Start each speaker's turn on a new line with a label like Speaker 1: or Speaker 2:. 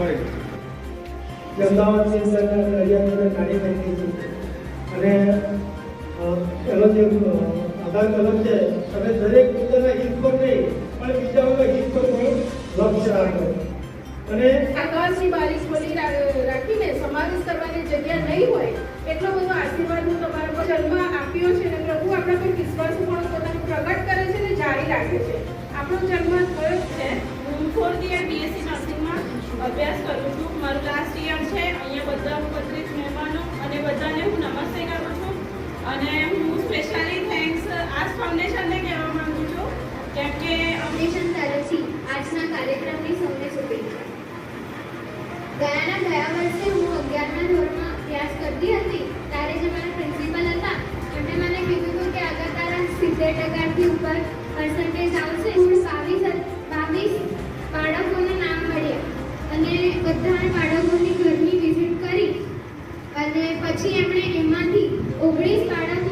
Speaker 1: જે અમદાવાદની અંદર નડિયાદની અંદર કાર્ય છે. અને એનો જે આધાર કલમ છે તમે દરેક પોતાના હિત પર નહીં પણ બીજાઓના હિત પર પણ લક્ષ્ય રાખો અને
Speaker 2: આકાશની બારીશ ખોલી રાખીને સમાવેશ કરવાની જગ્યા નહીં હોય એટલો બધો આશીર્વાદ હું તમારા પર જન્મ આપ્યો છે અને પ્રભુ આપણા પર વિશ્વાસ પણ પોતાનું પ્રગટ કરે છે અને જારી રાખે છે. આપણો જન્મ થયો જ છે.
Speaker 3: હું અભ્યાસ કરું છું. મારું લાસ્ટ યર છે. અહીંયા બધા ઉપસ્થિત મહેમાનો અને બધાને હું નમસ્તે કરું છું. અને હું સ્પેશિયલી થેન્ક્સ આજ ફાઉન્ડેશનને કહેવા માગું છું. કેમ કે
Speaker 4: ફાઉન્ડેશન તરફથી આજના કાર્યક્રમની સૌને શુભેચ્છા. ગયાના ગયા વર્ષે હું અગિયારના ધોરણમાં અભ્યાસ કરતી હતી. ત્યારે જે મારા પ્રિન્સિપલ હતા, એમણે મને કીધું હતું કે આગળ તારા સિત્તેર ટકાથી ઉપર પ્રમાણે બાળકોની ઘરની વિઝિટ કરી અને પછી એમણે એમાંથી ઓગણીસ બાળકો